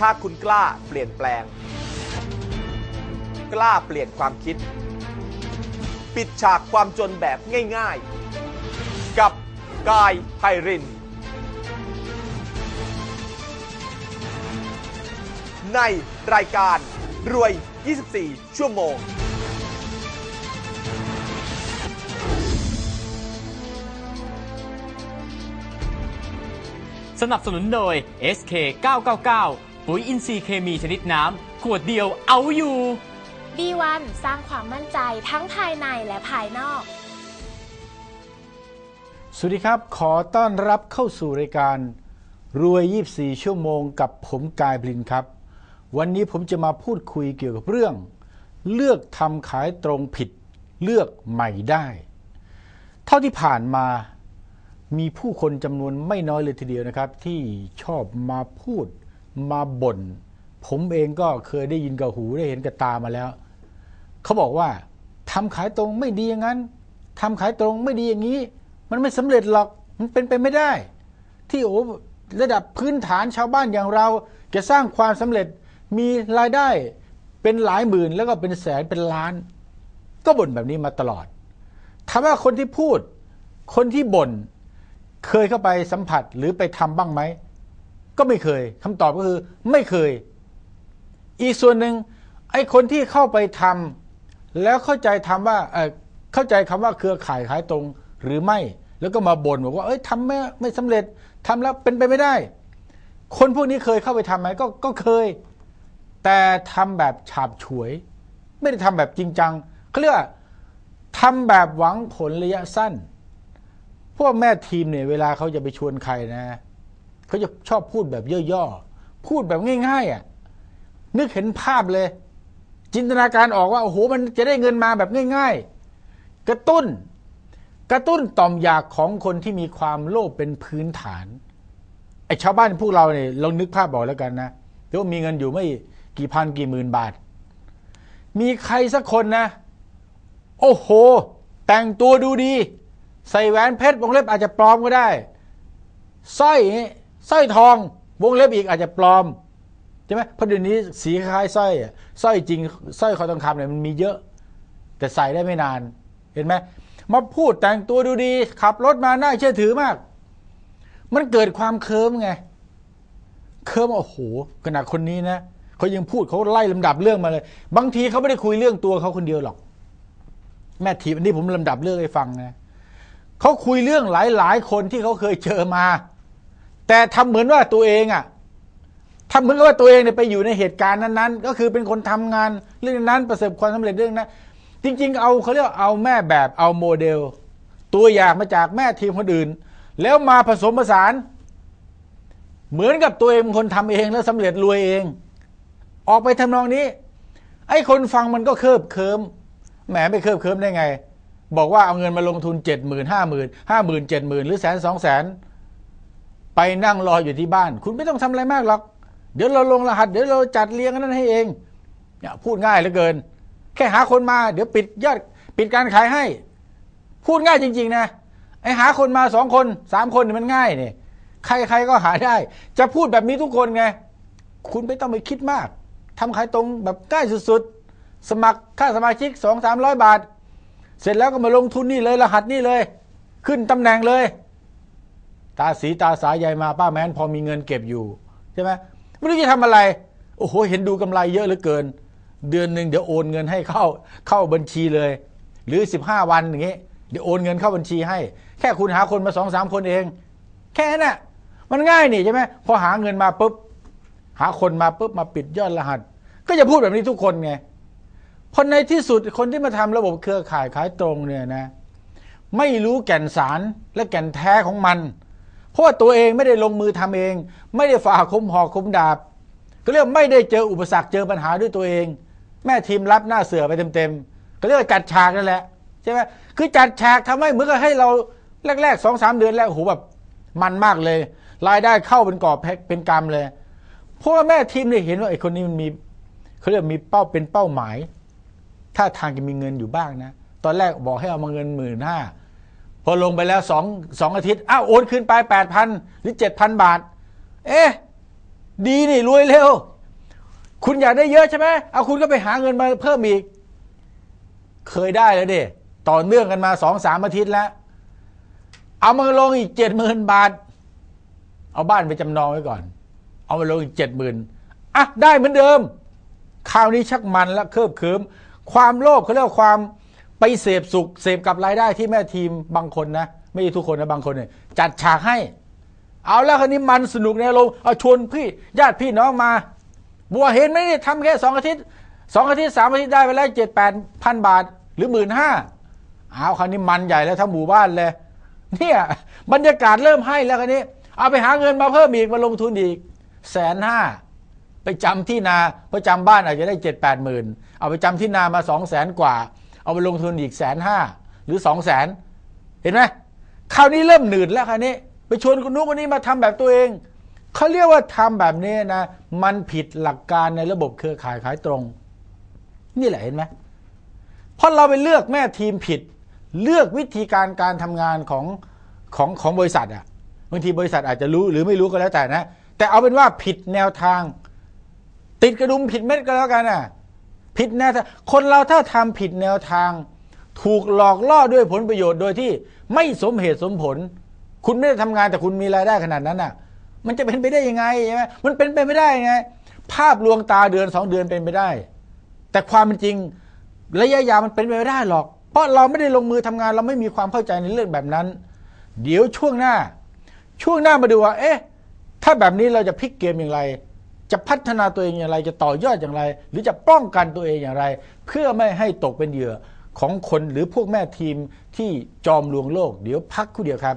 ถ้าคุณกล้าเปลี่ยนแปลง กล้าเปลี่ยนความคิด ปิดฉากความจนแบบง่ายๆ กับกายไพริน ในรายการรวย 24 ชั่วโมงสนับสนุนโดย SK 999 ปุ๋ยอินทรีย์เคมีชนิดน้ำ ขวดเดียวเอาอยู่ B1 สร้างความมั่นใจทั้งภายในและภายนอก สวัสดีครับ ขอต้อนรับเข้าสู่รายการ รวย 24 ชั่วโมงกับผมกายบลินครับ วันนี้ผมจะมาพูดคุยเกี่ยวกับเรื่อง เลือกทำขายตรงผิด เลือกใหม่ได้ เท่าที่ผ่านมามีผู้คนจำนวนไม่น้อยเลยทีเดียวนะครับ ที่ชอบมาพูด มาบน่น ผมเองก็เคยได้ยินกับหูได้เห็นกับตามาแล้ว เขาบอกว่าทำขายตรงไม่ดีอย่างนั้นทำขายตรงไม่ดีอย่างนี้ มันไม่สำเร็จหรอกมันเป็นไปไม่ได้ ที่โอ้ระดับพื้นฐานชาวบ้านอย่างเราจะสร้างความสำเร็จมีรายได้เป็นหลายหมื่นแล้วก็เป็นแสนเป็นล้าน ก็บ่นแบบนี้มาตลอดถามว่าคนที่พูด คนที่บ่นเคยเข้าไปสัมผัสหรือไปทำบ้างไหม ก็ไม่เคยคำตอบก็คือไม่เคย อีกส่วนหนึ่งไอ้คนที่เข้าไปทำแล้วเข้าใจทำว่าเออเข้าใจคำว่าเครือข่ายขายตรงหรือไม่ แล้วก็มาบ่นบอกว่าเอ้ยทำไม่ไม่สำเร็จทำแล้วเป็นไปไม่ได้ คนพวกนี้เคยเข้าไปทำไหมก็ก็เคย แต่ทำแบบฉาบฉวย ไม่ได้ทำแบบจริงจังเขาเรียกว่าทำแบบหวังผลระยะสั้น พวกแม่ทีมเนี่ยเวลาเขาจะไปชวนใครนะ เขาจะชอบพูดแบบย่อๆ พูดแบบง่าย ๆ อะ นึกเห็นภาพเลย จินตนาการออกว่า โอ้โห มันจะได้เงินมาแบบง่าย ๆ กระตุ้น กระตุ้นต่อมอยากของคนที่มีความโลภเป็นพื้นฐานไอ้ชาวบ้านพวกเราเนี่ยลองนึกภาพบอกแล้วกันนะเดี๋ยวมีเงินอยู่ไม่กี่พันกี่หมื่นบาท มีใครสักคนนะ โอ้โห แต่งตัวดูดี ใส่แหวนเพชรวงเล็บอาจจะปลอมก็ได้สร้อย สร้อยทองวงเล็บอีกอาจจะปลอมใช่ไหมเพราะเดี๋ยวนี้สีคล้ายสร้อยสร้อยจริงสร้อยคอทองคำเนี่ยมันมีเยอะ แต่ใส่ได้ไม่นานเห็นไหมมาพูดแต่งตัวดูดี ขับรถมาน่าเชื่อถือมาก มันเกิดความเคิมไง เคิมโอ้โหขนาดคนนี้นะเขายังพูดเขาไล่ลำดับเรื่องมาเลย บางทีเขาไม่ได้คุยเรื่องตัวเขาคนเดียวหรอก แม่ทีอันนี้ผมลำดับเรื่องให้ฟังนะเขาคุยเรื่องหลายๆ คนที่เขาเคยเจอมา แต่ทำเหมือนว่าตัวเองอะ่ะทำเหมือนกับว่าตัวเองเนี่ยไปอยู่ในเหตุการณ์นั้นๆ ก็คือเป็นคนทำงานเรื่องนั้นประสบความสำเร็จเรื่องนั้นจริง ๆ เอาเขาเรียกเอาแม่แบบเอาโมเดล ตัวอย่างมาจากแม่ทีมคนอื่น แล้วมาผสมผสาน เหมือนกับตัวเองเป็นคนทำเองแล้วสำเร็จรวยเอง ออกไปทำนองนี้ ไอ้คนฟังมันก็เคิบเคิมแหมไม่เคิบเคิมได้ไง บอกว่าเอาเงินมาลงทุนเจ็ดหมื่นห้าหมื่นห้าหมื่นเจ็ดหมื่นหรือแสนสองแสน ไปนั่งรออยู่ที่บ้าน คุณไม่ต้องทำอะไรมากหรอก เดี๋ยวเราลงรหัส เดี๋ยวเราจัดเรียงนั้นให้เองเนี่ยพูดง่ายเหลือเกิน แค่หาคนมา เดี๋ยวปิดยอดปิดการขายให้ พูดง่ายจริง ๆ นะไอหาคนมาสองคนสามคนนี่มันง่ายเนี่ยใครๆก็หาได้ จะพูดแบบนี้ทุกคนไงคุณไม่ต้องไปคิดมากทำขายตรงแบบใกล้สุดๆ สมัครค่าสมาชิกสองสามร้อยบาท เสร็จแล้วก็มาลงทุนนี่เลยรหัสนี่เลย ขึ้นตำแหน่งเลย ตาสีตาสายใหญ่มาป้าแมนพอมีเงินเก็บอยู่ใช่ไหมไม่รู้จะทำอะไร โอ้โหเห็นดูกำไรเยอะเหลือเกิน เดือนหนึ่งเดี๋ยวโอนเงินให้เข้าเข้าบัญชีเลย หรือสิบห้าวันอย่างงี้เดี๋ยวโอนเงินเข้าบัญชีให้ แค่คุณหาคนมาสองสามคนเอง แค่นั้นนะมันง่ายนี่ใช่ไหมพอหาเงินมาปุ๊บหาคนมาปุ๊บมาปิดยอดรหัส ก็จะพูดแบบนี้ทุกคนไงพอในที่สุดคนที่มาทำระบบเครือข่ายขายตรงเนี่ยนะ ไม่รู้แก่นสารและแก่นแท้ของมัน เพราะว่าตัวเองไม่ได้ลงมือทำเอง ไม่ได้ฝ่าคมหอกคมดาบ ก็เรียกไม่ได้เจออุปสรรคเจอปัญหาด้วยตัวเอง แม่ทีมรับหน้าเสือไปเต็มๆก็เรียกจัดฉากนั่นแหละใช่ไหมคือจัดฉากทำให้เหมือนกับให้เราแรกๆสองสามเดือนแรกโอ้โหแบบมันมากเลย รายได้เข้าเป็นกอบเป็นกำเลยเพราะว่าแม่ทีมเนี่ยเห็นว่าไอ้คนนี้มันมีเขาเรียกมีเป้าเป็นเป้าหมาย ถ้าทางจะมีเงินอยู่บ้างนะ ตอนแรกบอกให้เอามาเงินหมื่นห้า พอลงไปแล้วสองสองอาทิตย์ อ้าว โอนคืนไปแปดพันหรือเจ็ดพันบาท เอ๊ะ ดีนี่ รวยเร็ว คุณอยากได้เยอะใช่ไหมเอาคุณก็ไปหาเงินมาเพิ่มอีก เคยได้แล้วเดิต่อเนื่องกันมาสองสามอาทิตย์แล้ว เอามาลงอีกเจ็ดหมื่นบาท เอาบ้านไปจำนองไว้ก่อน เอามาลงอีกเจ็ดหมื่นอะ ได้เหมือนเดิม คราวนี้ชักมันและเคิบเคิมความโลภเขาเรียกว่าความ ไปเสพสุขเสพกับรายได้ที่แม่ทีมบางคนนะ ไม่ใช่ทุกคนนะบางคนเนี่ยจัดฉากให้ เอาแล้วคันนี้มันสนุกในลงเอาชวนพี่ญาติพี่น้องมา บัวเห็นไหมนี่ทำแค่สองอาทิตย์สองอาทิตย์สามอาทิตย์ได้ไปแล้วเจ็ดแปดพันบาทหรือหมื่นห้าเอาคันนี้มันใหญ่แล้วทั้งหมู่บ้านเลยเนี่ยบรรยากาศเริ่มให้แล้วคันนี้ เอาไปหาเงินมาเพิ่มอีกมาลงทุนอีกแสนห้าไปจำที่นาเพราะจำบ้านอาจจะได้เจ็ดแปดหมื่นเอาไปจำที่นามาสองแสนกว่า เอาไปลงทุนอีกแสนห้าหรือสองแสนเห็นไหมคราวนี้เริ่มหนืดแล้วคันนี้ ไปชวนคนนู้นคนนี้มาทำแบบตัวเองเขาเรียกว่าทำแบบนี้นะ มันผิดหลักการในระบบเครือข่ายขายตรง นี่แหละเห็นไหมเพราะเราไปเลือกแม่ทีมผิด เลือกวิธีการการทำงานของของของบริษัทอะบางทีบริษัทอาจจะรู้หรือไม่รู้ก็แล้วแต่นะ แต่เอาเป็นว่าผิดแนวทาง ติดกระดุมผิดเม็ดก็แล้วกันน่ะ ผิดแนวทางคนเราถ้าทำผิดแนวทาง ถูกหลอกล่อด้วยผลประโยชน์โดยที่ไม่สมเหตุสมผล คุณไม่ได้ทำงานแต่คุณมีรายได้ขนาดนั้นน่ะ มันจะเป็นไปได้ยังไงใช่ไหมมันเป็นไปไม่ได้ไง ภาพลวงตาเดือนสองเดือนเป็นไปได้ แต่ความเป็นจริงระยะยาวมันเป็นไปไม่ได้หรอก เพราะเราไม่ได้ลงมือทำงานเราไม่มีความเข้าใจในเรื่องแบบนั้น เดี๋ยวช่วงหน้า ช่วงหน้ามาดูว่า เอ๊ะ ถ้าแบบนี้เราจะพลิกเกมอย่างไร จะพัฒนาตัวเองอย่างไร จะต่อยอดอย่างไร หรือจะป้องกันตัวเองอย่างไร เพื่อไม่ให้ตกเป็นเหยื่อของคนหรือพวกแม่ทีมที่จอมลวงโลก เดี๋ยวพักคู่เดียวครับ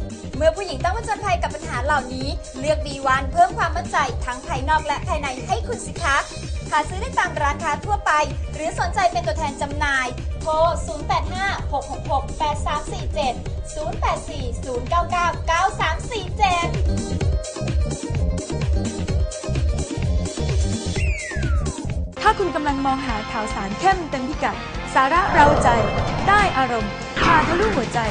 มื่อผู้หญิงต้องผจญภัยกับปัญหาเหล่านี้ เลือกดีวันเพิ่มความมั่นใจทั้งภายนอกและภายในให้คุณสิคะหาซื้อได้ตามร้านค้าทั่วไป หรือสนใจเป็นตัวแทนจำหน่าย โทร 0856668347 0840999347 ถ้าคุณกำลังมองหาข่าวสารเข้มเต็มพิกัด สาระเราใจ ได้อารมณ์พาทะลุหัวใจ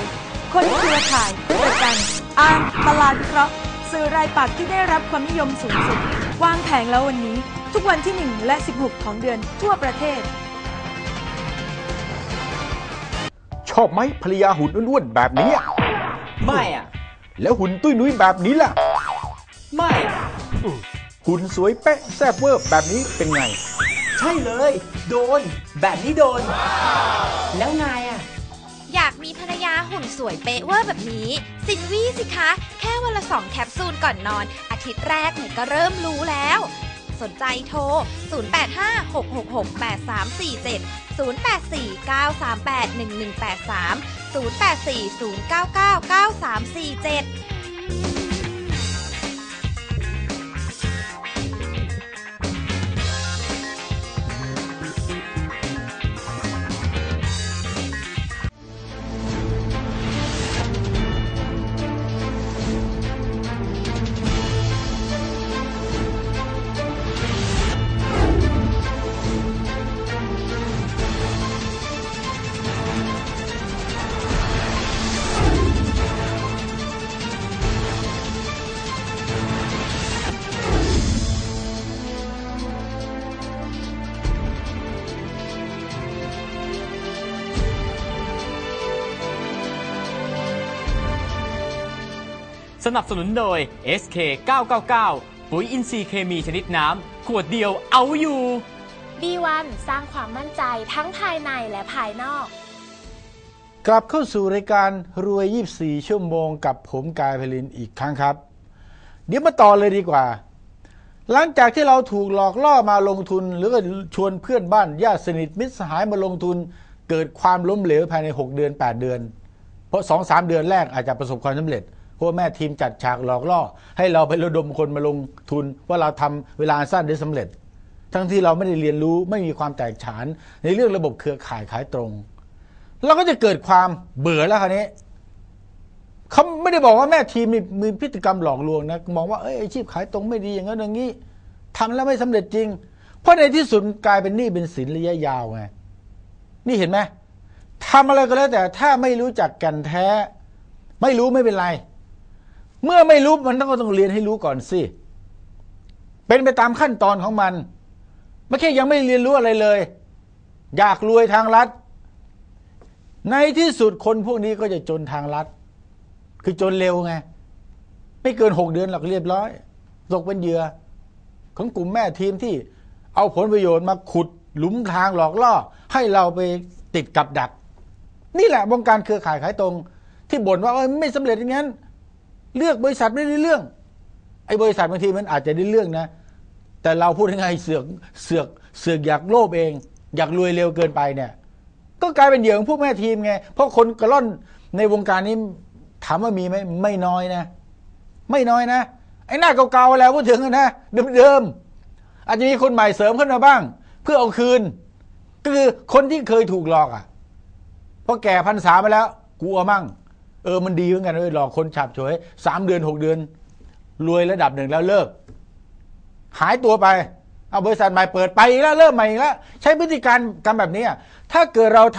คนเครือข่ายประกัน อ่านตลาดวิเคราะห์สื่อรายปักษ์ที่ได้รับความนิยมสูงสุด วางแผงแล้ววันนี้ ทุกวันที่ 1 และ 16 ของเดือนทั่วประเทศ ชอบไหมภรรยาหุ่นอ้วนๆแบบนี้อะไม่อะ แล้วหุ่นตุ้ยนุ้ยแบบนี้ล่ะ ไม่หุ่นสวยเป๊ะแซ่บเวอร์แบบนี้เป็นไง ใช่เลย โดน แบบนี้โดน แล้วไงอะอยาก มีภรรยาหุ่นสวยเป๊ะเวอร์แบบนี้ สินวี่สิคะ แค่วันละสองแคปซูลก่อนนอน อาทิตย์แรกเนี่ยก็เริ่มรู้แล้ว สนใจโทร 0856683473 0840999347 สนับสนุนโดย SK 999ปุ๋ยอินทรีย์เคมีชนิดน้ำ ขวดเดียวเอาอยู่ B1 สร้างความมั่นใจทั้งภายในและภายนอก กลับเข้าสู่รายการรวย 24 ชั่วโมงกับผมกายพลินอีกครั้งครับ เดี๋ยวมาต่อเลยดีกว่า หลังจากที่เราถูกหลอกล่อมาลงทุน หรือก็ชวนเพื่อนบ้านญาติสนิทมิตรสหายมาลงทุน เกิดความล้มเหลวภายใน 6 เดือน 8 เดือน เพราะ 2 3 เดือนแรกอาจจะประสบความสำเร็จเพราะ ว่าแม่ทีมจัดฉากหลอกล่อ ให้เราไประดมคนมาลงทุน ว่าเราทำเวลาสั้นได้สำเร็จ ทั้งที่เราไม่ได้เรียนรู้ไม่มีความแตกฉาน ในเรื่องระบบเครือข่ายขายตรง เราก็จะเกิดความเบื่อแล้วคราวนี้เขาไม่ได้บอกว่าแม่ทีมมีมีพฤติกรรมหลอกลวงนะมองว่าเอ้ยอาชีพขายตรงไม่ดีอย่างนั้นอย่างนี้ทำแล้วไม่สำเร็จจริง เพราะในที่สุดกลายเป็นหนี้เป็นสินระยะยาวไงนี่เห็นไหมทำอะไรก็แล้วแต่ถ้าไม่รู้จักกันแท้ ไม่รู้ไม่เป็นไร เมื่อไม่รู้มันต้องก็ต้องเรียนให้รู้ก่อนสิ เป็นไปตามขั้นตอนของมัน ไม่แค่ยังไม่เรียนรู้อะไรเลย อยากรวยทางรัฐ ในที่สุดคนพวกนี้ก็จะจนทางรัฐ คือจนเร็วไง ไม่เกินหกเดือนหรอกเรียบร้อย ตกเป็นเหยื่อของกลุ่มแม่ทีมที่เอาผลประโยชน์มาขุดหลุมทางหลอกล่อ ให้เราไปติดกับดัก นี่แหละวงการเครือข่ายขายตรง ที่บ่นว่าเอ้ยไม่สำเร็จอย่างนั้น เลือกบริษัทไม่ได้เรื่อง ไอ้บริษัทบางทีมันอาจจะได้เรื่องนะ แต่เราพูดยังไงเสือกเสือกเสือกอยากโลภเอง อยากรวยเร็วเกินไปเนี่ย ก็กลายเป็นเหยื่อของพวกแม่ทีมไง เพราะคนกระล่อนในวงการนี้ถามว่ามีไหมไม่น้อยนะ ไม่น้อยนะ ไอ้หน้าเก่าๆแล้วพูดถึงนะเดิมๆอาจจะมีคนใหม่เสริมขึ้นมาบ้าง เพื่อเอาคืน ก็คือคนที่เคยถูกหลอกอะพอแก่พันษามาแล้วกลัวมั่ง เออมันดีเหมือนกันเลยหลอกคนฉับเฉวยสามเดือนหกเดือน รวยระดับหนึ่งแล้วเลิก หายตัวไป เอาบริษัทใหม่เปิดไปอีกแล้วเริ่มใหม่อีกแล้วใช้พฤติการกรรมแบบนี้อะถ้าเกิดเราทำ